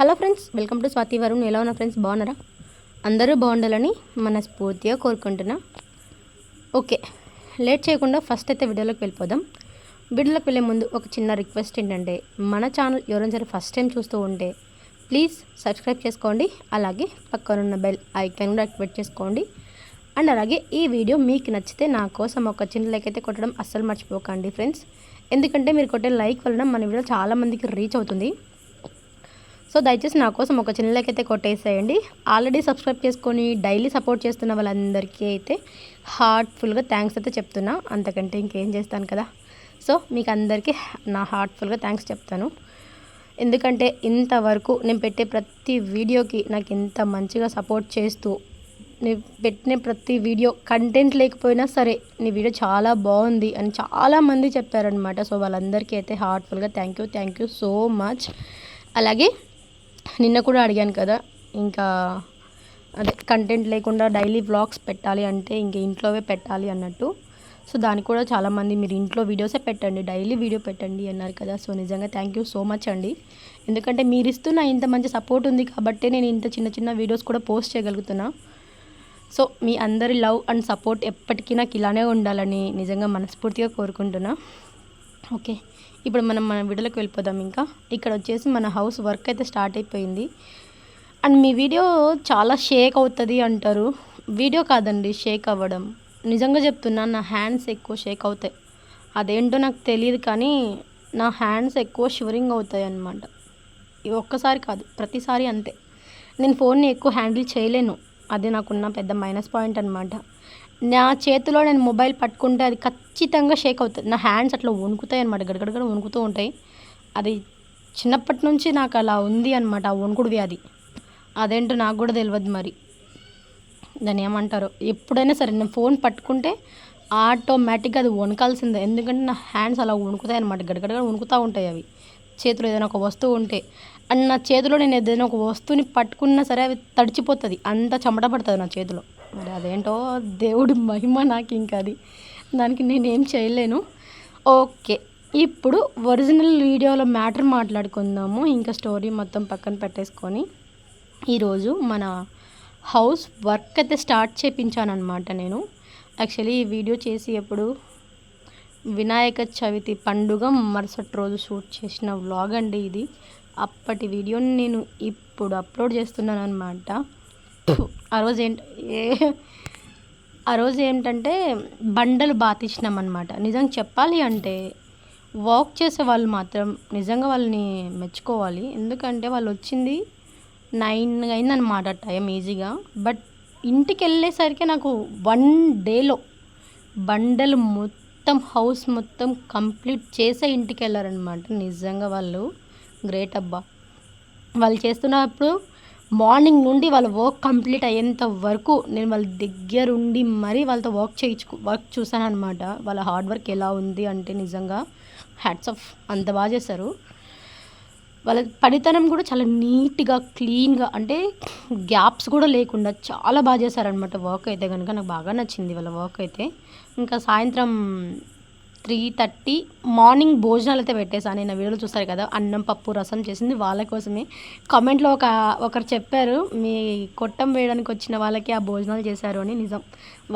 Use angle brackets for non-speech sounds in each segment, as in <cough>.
Hello friends welcome to Swathi Varun. ఎలా ఉన్నా friends బాగున్నారా? అందరూ బాగుండాలని మనస్ఫూర్తిగా కోరుకుంటున్నా. ఓకే లేట్ చేయకుండా ఫస్ట్ అయితే వీడియోలోకి వెళ్ళిపోదాం. వీడియోలోకి వెళ్ళే ముందు ఒక చిన్న రిక్వెస్ట్ ఏంటంటే మన ఛానల్ ఎవరైనా సరే ఫస్ట్ టైం చూస్తూ ఉంటే ప్లీజ్ సబ్స్క్రైబ్ చేసుకోండి. అలాగే పక్కన ఉన్న బెల్ ఐకాన్ కూడా యాక్టివేట్ చేసుకోండి. అండ్ అలాగే ఈ వీడియో మీకు నచ్చితే నా కోసం ఒక చిన్న లైక్ అయితే కొట్టడం అస్సలు మర్చిపోకండి ఫ్రెండ్స్. ఎందుకంటే మీరు కొట్టే లైక్ వలన మన వీడియో చాలామందికి రీచ్ అవుతుంది. సో దయచేసి నా కోసం ఒక చిన్న లైక్ అయితే కొట్టేసేయండి. ఆల్రెడీ సబ్స్క్రైబ్ చేసుకొని డైలీ సపోర్ట్ చేస్తున్న వాళ్ళందరికీ అయితే హార్ట్ఫుల్గా థ్యాంక్స్ అయితే చెప్తున్నా. అంతకంటే ఇంకేం చేస్తాను కదా? సో మీకు అందరికీ నా హార్ట్ఫుల్గా థ్యాంక్స్ చెప్తాను. ఎందుకంటే ఇంతవరకు నేను పెట్టే ప్రతి వీడియోకి నాకు ఇంత మంచిగా సపోర్ట్ చేస్తూ నేను పెట్టిన ప్రతి వీడియో కంటెంట్ లేకపోయినా సరే నీ వీడియో చాలా బాగుంది అని చాలామంది చెప్పారనమాట సో వాళ్ళందరికీ అయితే హార్ట్ఫుల్గా thank you thank you so much అలాగే నిన్న కూడా అడిగాను కదా ఇంకా అదే కంటెంట్ లేకుండా డైలీ వ్లాగ్స్ పెట్టాలి అంటే ఇంక ఇంట్లోవే పెట్టాలి అన్నట్టు. సో దానికి కూడా చాలామంది మీరు ఇంట్లో వీడియోసే పెట్టండి డైలీ వీడియో పెట్టండి అన్నారు కదా. సో నిజంగా థ్యాంక్ యూ సో మచ్ అండి. ఎందుకంటే మీరు ఇస్తున్న ఇంత మంచి సపోర్ట్ ఉంది కాబట్టి నేను ఇంత చిన్న చిన్న వీడియోస్ కూడా పోస్ట్ చేయగలుగుతున్నా. సో మీ అందరి లవ్ అండ్ సపోర్ట్ ఎప్పటికీ నాకు ఇలానే ఉండాలని నిజంగా మనస్ఫూర్తిగా కోరుకుంటున్నా. ఓకే. ఇప్పుడు మనం మన వీడియోలోకి వెళ్ళిపోదాం ఇంకా. ఇక్కడ వచ్చేసి మన హౌస్ వర్క్ అయితే స్టార్ట్ అయిపోయింది. అండ్ మీ వీడియో చాలా షేక్ అవుతుంది అంటారు. వీడియో కాదండి షేక్ అవ్వడం. నిజంగా చెప్తున్నా నా హ్యాండ్స్ ఎక్కువ షేక్ అవుతాయి. అదేంటో నాకు తెలియదు కానీ నా హ్యాండ్స్ ఎక్కువ షివరింగ్ అవుతాయి అన్నమాట. ఇవి ఒక్కసారి కాదు ప్రతిసారి అంతే. నేను ఫోన్ని ఎక్కువ హ్యాండిల్ చేయలేను. అది నాకున్న పెద్ద మైనస్ పాయింట్ అనమాట నా చేతిలో నేను మొబైల్ పట్టుకుంటే అది ఖచ్చితంగా షేక్ అవుతుంది. నా హ్యాండ్స్ అట్లా వణుకుతాయి అనమాట గడగడగడ వణుకుతూ ఉంటాయి. అది చిన్నప్పటి నుంచి నాకు అలా ఉంది అనమాట ఆ వణుకుడు వ్యాధి. అదేంటో నాకు కూడా తెలియదు మరి. దాన్ని ఏమంటారు? ఎప్పుడైనా సరే నేను ఫోన్ పట్టుకుంటే ఆటోమేటిక్గా అది వణకాల్సిందే. ఎందుకంటే నా హ్యాండ్స్ అలా వణుకుతాయి అనమాట గడగడగా వణుకుతూ ఉంటాయి అవి. చేతిలో ఏదైనా ఒక వస్తువు ఉంటే. అండ్ నా చేతిలో నేను ఏదైనా ఒక వస్తువుని పట్టుకున్నా సరే అవి తడిచిపోతుంది. అంత చెమట పడుతుంది నా చేతిలో. మరి అదేంటో దేవుడి మహిమ నాకు ఇంకా అది. దానికి నేనేం చేయలేను. ఓకే. ఇప్పుడు ఒరిజినల్ వీడియోలో మ్యాటర్ మాట్లాడుకుందాము. ఇంకా స్టోరీ మొత్తం పక్కన పెట్టేసుకొని. ఈరోజు మన హౌస్ వర్క్ అయితే స్టార్ట్ చేయించానమాట అనమాట నేను. యాక్చువల్లీ ఈ వీడియో చేసి ఎప్పుడు వినాయక చవితి పండుగ మరుసటి రోజు షూట్ చేసిన వ్లాగ్ అండి ఇది. అప్పటి వీడియోని నేను ఇప్పుడు అప్లోడ్ చేస్తున్నాను అనమాట ఆ రోజు ఏంటి ఏ ఆ రోజు ఏంటంటే బండలు బాతిచ్చినాం అనమాట నిజంగా చెప్పాలి అంటే వాక్ చేసే వాళ్ళు మాత్రం నిజంగా వాళ్ళని మెచ్చుకోవాలి. ఎందుకంటే వాళ్ళు వచ్చింది నైన్ అయిందనమాట టైం ఈజీగా బట్ ఇంటికి వెళ్ళేసరికి నాకు వన్ డేలో బండలు మొత్తం హౌస్ మొత్తం కంప్లీట్ చేసే ఇంటికి వెళ్ళారనమాట నిజంగా వాళ్ళు గ్రేట్ అబ్బా. వాళ్ళు చేస్తున్నప్పుడు మార్నింగ్ నుండి వాళ్ళ వర్క్ కంప్లీట్ అయ్యేంత వరకు నేను వాళ్ళ దగ్గర ఉండి మరీ వాళ్ళతో వర్క్ చేయించు వర్క్ చూసాను అనమాట వాళ్ళ హార్డ్ వర్క్ ఎలా ఉంది అంటే నిజంగా హ్యాట్స్ ఆఫ్ అంత బాగా చేశారు. వాళ్ళ పనితనం కూడా చాలా నీట్గా క్లీన్గా అంటే గ్యాప్స్ కూడా లేకుండా చాలా బాగా చేశారనమాట వర్క్ అయితే కనుక నాకు బాగా నచ్చింది వాళ్ళ వర్క్ అయితే. ఇంకా సాయంత్రం త్రీ థర్టీ మార్నింగ్ భోజనాలు అయితే పెట్టేసాను నేను వీడియోలో చూస్తారు కదా అన్నం పప్పు రసం చేసింది వాళ్ళ కోసమే. కామెంట్లో ఒక ఒకరు చెప్పారు మీ కొట్టం వేయడానికి వచ్చిన వాళ్ళకి ఆ భోజనాలు చేశారు అని. నిజం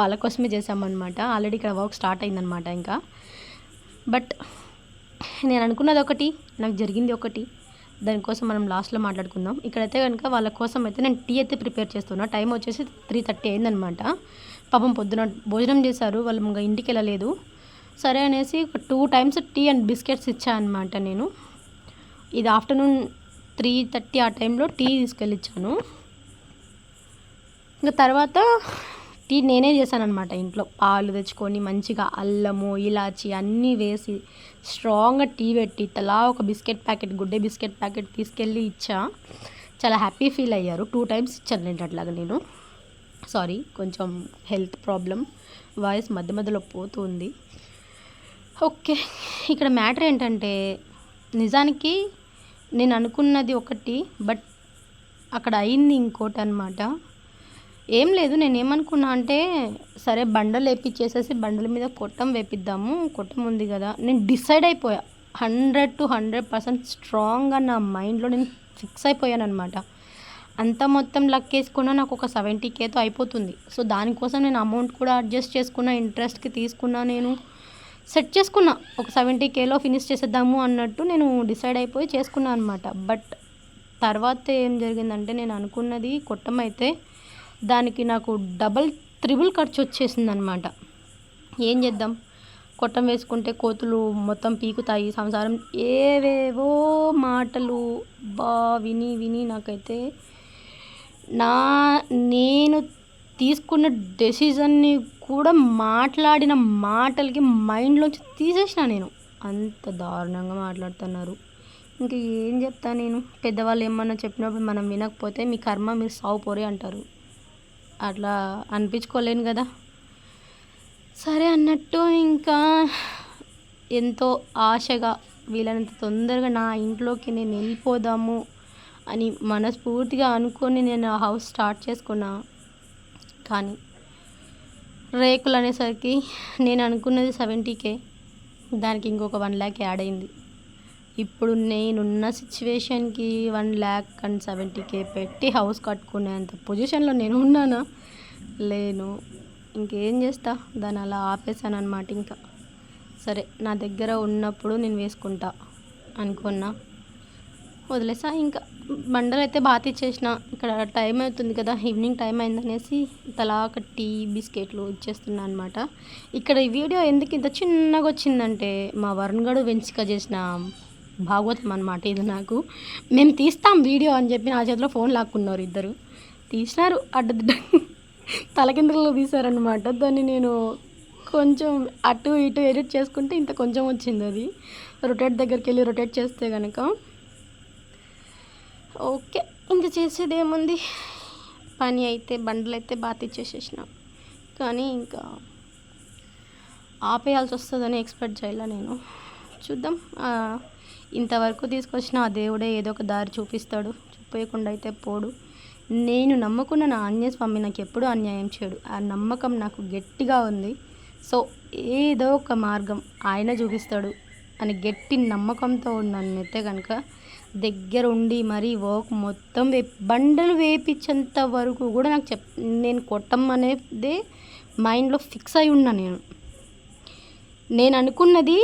వాళ్ళ కోసమే చేసామన్నమాట ఆల్రెడీ ఇక్కడ వర్క్ స్టార్ట్ అయిందనమాట ఇంకా. బట్ నేను అనుకున్నది ఒకటి నాకు జరిగింది ఒకటి. దానికోసం మనం లాస్ట్లో మాట్లాడుకుందాం. ఇక్కడైతే కనుక వాళ్ళ కోసం అయితే నేను టీ అయితే ప్రిపేర్ చేస్తున్నా. టైం వచ్చేసి త్రీ థర్టీ అయిందనమాట పాపం పొద్దున భోజనం చేశారు వాళ్ళు ఇంకా ఇంటికి వెళ్ళలేదు. సరే అనేసి ఒక two times tea and biscuits ఇచ్చాను అనమాట నేను. ఇది ఆఫ్టర్నూన్ త్రీ థర్టీ ఆ టైంలో టీ తీసుకెళ్ళి ఇచ్చాను ఇంకా తర్వాత టీ నేనే చేశాను అనమాట ఇంట్లో. పాలు తెచ్చుకొని మంచిగా అల్లము ఇలాచి అన్నీ వేసి స్ట్రాంగ్గా టీ పెట్టి తలా ఒక biscuit packet Good Day biscuit packet తీసుకెళ్ళి ఇచ్చా. చాలా హ్యాపీ ఫీల్ అయ్యారు. టూ టైమ్స్ ఇచ్చాను నేను అట్లాగా నేను. సారీ కొంచెం హెల్త్ ప్రాబ్లం వాయిస్ మధ్య మధ్యలో పోతుంది. ఓకే. ఇక్కడ మ్యాటర్ ఏంటంటే నిజానికి నేను అనుకున్నది ఒకటి బట్ అక్కడ అయింది ఇంకోటి అనమాట ఏం లేదు నేను ఏమనుకున్నా అంటే సరే బండలు వేపించేసేసి బండల మీద కొట్టం వేపిద్దాము కొట్టం ఉంది కదా. నేను డిసైడ్ అయిపోయా. హండ్రెడ్ టు హండ్రెడ్ పర్సెంట్ స్ట్రాంగ్గా నా మైండ్లో నేను ఫిక్స్ అయిపోయాను అనమాట అంత మొత్తం లెక్కేసుకున్నా నాకు ఒక సెవెంటీ కేతో అయిపోతుంది. సో దానికోసం నేను అమౌంట్ కూడా అడ్జస్ట్ చేసుకున్న ఇంట్రెస్ట్కి తీసుకున్నా నేను. సెట్ చేసుకున్నా. ఒక సెవెంటీ కేలో ఫినిష్ చేసేద్దాము అన్నట్టు నేను డిసైడ్ అయిపోయి చేసుకున్నాను అనమాట బట్ తర్వాత ఏం జరిగిందంటే నేను అనుకున్నది కొట్టమైతే దానికి నాకు డబల్ త్రిబుల్ ఖర్చు వచ్చేసింది అనమాట ఏం చేద్దాం? కొట్టం వేసుకుంటే కోతులు మొత్తం పీకుతాయి. సంసారం ఏవేవో మాటలు బా విని విని నాకైతే నా నేను తీసుకున్న డెసిజన్ని కూడా మాట్లాడిన మాటలకి మైండ్లోంచి తీసేసిన నేను. అంత దారుణంగా మాట్లాడుతున్నారు. ఇంక ఏం చెప్తా నేను? పెద్దవాళ్ళు ఏమన్నా చెప్పినప్పుడు మనం వినకపోతే మీ కర్మ మీరు సావుపోరే అంటారు. అట్లా అనిపించుకోలేను కదా. సరే అన్నట్టు ఇంకా ఎంతో ఆశగా వీలైనంత తొందరగా నా ఇంట్లోకి నేను వెళ్ళిపోదాము అని మనస్ఫూర్తిగా అనుకొని నేను ఆ హౌస్ స్టార్ట్ చేసుకున్నా. కానీ రేకులు అనేసరికి నేను అనుకున్నది సెవెంటీకే. దానికి ఇంకొక వన్ ల్యాక్ యాడ్ అయింది. ఇప్పుడు నేనున్న సిచ్యువేషన్కి one lakh and seventy K పెట్టి హౌస్ కట్టుకునేంత పొజిషన్లో నేను ఉన్నానా? లేను. ఇంకేం చేస్తా? దాన్ని అలా ఆపేసాను అనమాట ఇంకా. సరే నా దగ్గర ఉన్నప్పుడు నేను వేసుకుంటా అనుకున్నా. వదిలేసా. ఇంకా బండలు అయితే బాగా ఇచ్చేసిన ఇక్కడ టైం అవుతుంది కదా ఈవినింగ్ టైం అయిందనేసి తలా ఒక టీ బిస్కెట్లు ఇచ్చేస్తున్నా అనమాట ఇక్కడ ఈ వీడియో ఎందుకు ఇంత చిన్నగా వచ్చిందంటే మా వరుణ్ గడు వెంచిక చేసిన భాగవతం అనమాట ఇది నాకు. మేము తీస్తాం వీడియో అని చెప్పి నా చేతిలో ఫోన్ లాక్కున్నారు ఇద్దరు. తీసినారు అడ్డ <laughs> తలకిందులో తీశారనమాట దాన్ని నేను కొంచెం అటు ఇటు ఎడిట్ చేసుకుంటే ఇంత కొంచెం వచ్చింది అది. రొటేట్ దగ్గరికి వెళ్ళి రొటేట్ చేస్తే కనుక ఓకే ఇంకా చేసేది ఏముంది పని అయితే బండ్లు అయితే బాగా కానీ ఇంకా ఆపేయాల్సి వస్తుందని ఎక్స్పెక్ట్ చేయాల నేను. చూద్దాం ఇంతవరకు తీసుకొచ్చిన ఆ దేవుడే ఏదో ఒక దారి చూపిస్తాడు. చూపించకుండా అయితే పోడు. నేను నమ్ముకున్న నా ఆంజనేయ స్వామి నాకు ఎప్పుడూ అన్యాయం చేయడు. ఆ నమ్మకం నాకు గట్టిగా ఉంది. సో ఏదో ఒక మార్గం ఆయన చూపిస్తాడు. అని గట్టి నమ్మకంతో ఉన్నానైతే కనుక దగ్గర ఉండి మరీ వర్క్ మొత్తం వే బండలు వేపించేంత వరకు కూడా నాకు చెప్ నేను కొట్టం అనేది మైండ్లో ఫిక్స్ అయి ఉన్నా నేను. నేను అనుకున్నది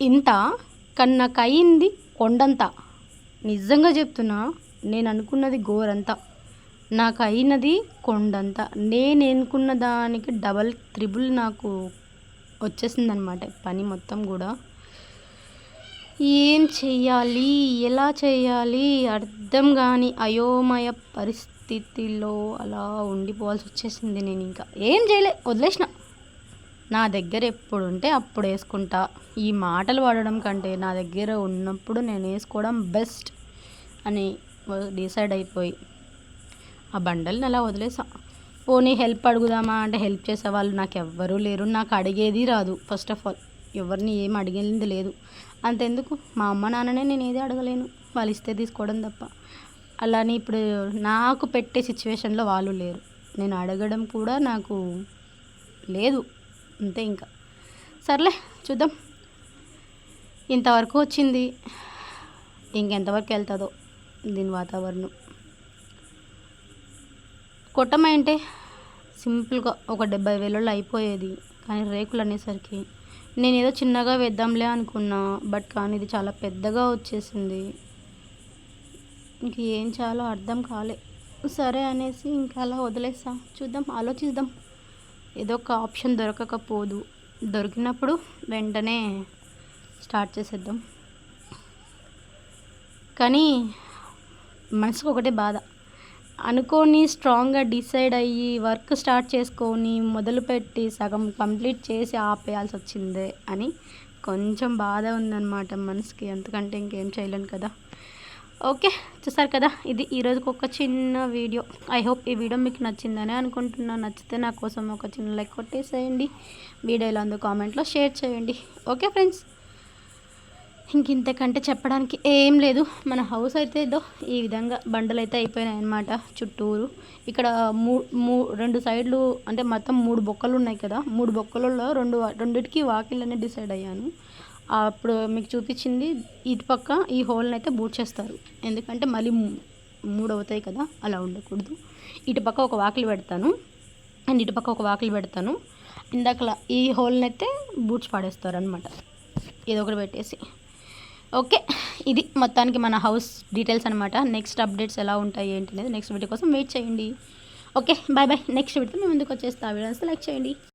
ఇంత కానీ నాకు అయింది కొండంత. నిజంగా చెప్తున్నా నేను అనుకున్నది గోరంతా నాకు అయినది కొండంత. నేను అనుకున్న దానికి డబల్ త్రిబుల్ నాకు వచ్చేసిందనమాట పని మొత్తం కూడా. ఏం చెయ్యాలి? ఎలా చేయాలి అర్థం కాని అయోమయ పరిస్థితిలో అలా ఉండిపోవాల్సి వచ్చేసింది నేను ఇంకా. ఏం చేయలే వదిలేసిన. నా దగ్గర ఎప్పుడు ఉంటే అప్పుడు వేసుకుంటా. ఈ మాటలు పడడం కంటే నా దగ్గర ఉన్నప్పుడు నేను వేసుకోవడం బెస్ట్ అని డిసైడ్ అయిపోయి ఆ బండల్ని అలా వదిలేసా. పోనీ హెల్ప్ అడుగుదామా అంటే హెల్ప్ చేసే వాళ్ళు నాకు ఎవ్వరూ లేరు. నాకు అడిగేది రాదు ఫస్ట్ ఆఫ్ ఆల్. ఎవరిని ఏం అడిగింది లేదు. అంతెందుకు? మా అమ్మ నాన్ననే నేను ఏది అడగలేను. వాళ్ళు ఇస్తే తీసుకోవడం తప్ప. అలానే ఇప్పుడు నాకు పెట్టే సిచ్యువేషన్లో వాళ్ళు లేరు. నేను అడగడం కూడా నాకు లేదు. అంతే ఇంకా. సర్లే చూద్దాం. ఇంతవరకు వచ్చింది. ఇంకెంతవరకు వెళ్తుందో దీని వాతావరణం. కొట్టమంటే సింపుల్గా ఒక డెబ్బై వేలలో అయిపోయేది. కానీ రేకులు అనేసరికి నేను ఏదో చిన్నగా వేద్దాంలే అనుకున్నా బట్ కానీ ఇది చాలా పెద్దగా వచ్చేసింది. ఇంక ఏం చేయాలో అర్థం కాలే. సరే అనేసి ఇంకా అలా వదిలేసా. చూద్దాం ఆలోచిద్దాం. ఏదో ఒక ఆప్షన్ దొరకకపోదు. దొరికినప్పుడు వెంటనే స్టార్ట్ చేసేద్దాం. కానీ మనసుకు ఒకటే బాధ. అనుకోని స్ట్రాంగ్గా డిసైడ్ అయ్యి వర్క్ స్టార్ట్ చేసుకొని మొదలుపెట్టి సగం కంప్లీట్ చేసి ఆపేయాల్సి వచ్చిందే అని కొంచెం బాధ ఉందన్నమాట మనసుకి. ఎందుకంటే ఇంకేం చేయలేను కదా. ఓకే చూసారు కదా? ఇది ఈరోజుకి ఒక చిన్న వీడియో. ఐ హోప్ ఈ వీడియో మీకు నచ్చిందని అనుకుంటున్నాను నచ్చితే నా కోసం ఒక చిన్న లైక్ కొట్టేసేయండి. వీడియోలో అందు కామెంట్లో షేర్ చేయండి. Okay friends. ఇంక ఇంతకంటే చెప్పడానికి ఏం లేదు. మన హౌస్ అయితే ఏదో ఈ విధంగా బండలు అయితే అయిపోయినాయి అన్నమాట చుట్టూరు. ఇక్కడ మూ మూ రెండు సైడ్లు అంటే మొత్తం మూడు బొక్కలు ఉన్నాయి కదా. మూడు బొక్కలలో రెండు రెండిటికి వాకిళ్ళనే డిసైడ్ అయ్యాను. అప్పుడు మీకు చూపించింది ఇటు పక్క ఈ హోల్ని అయితే బూట్ చేస్తారు. ఎందుకంటే మళ్ళీ మూడు అవుతాయి కదా అలా ఉండకూడదు. ఇటు పక్క ఒక వాకిలి పెడతాను. అండ్ ఇటు పక్క ఒక వాకిలి పెడతాను. ఇందాకలా ఈ హోల్ని అయితే బూట్స్ పాడేస్తారు అనమాట ఇది ఒకటి పెట్టేసి. ఓకే. ఇది మొత్తానికి మన హౌస్ డీటెయిల్స్ అనమాట నెక్స్ట్ అప్డేట్స్ ఎలా ఉంటాయి ఏంటి అనేది నెక్స్ట్ వీడియో కోసం వెయిట్ చేయండి. Okay bye bye. Next video మేము ముందుకు వచ్చేస్తా. వీడియోస్ లైక్ చేయండి.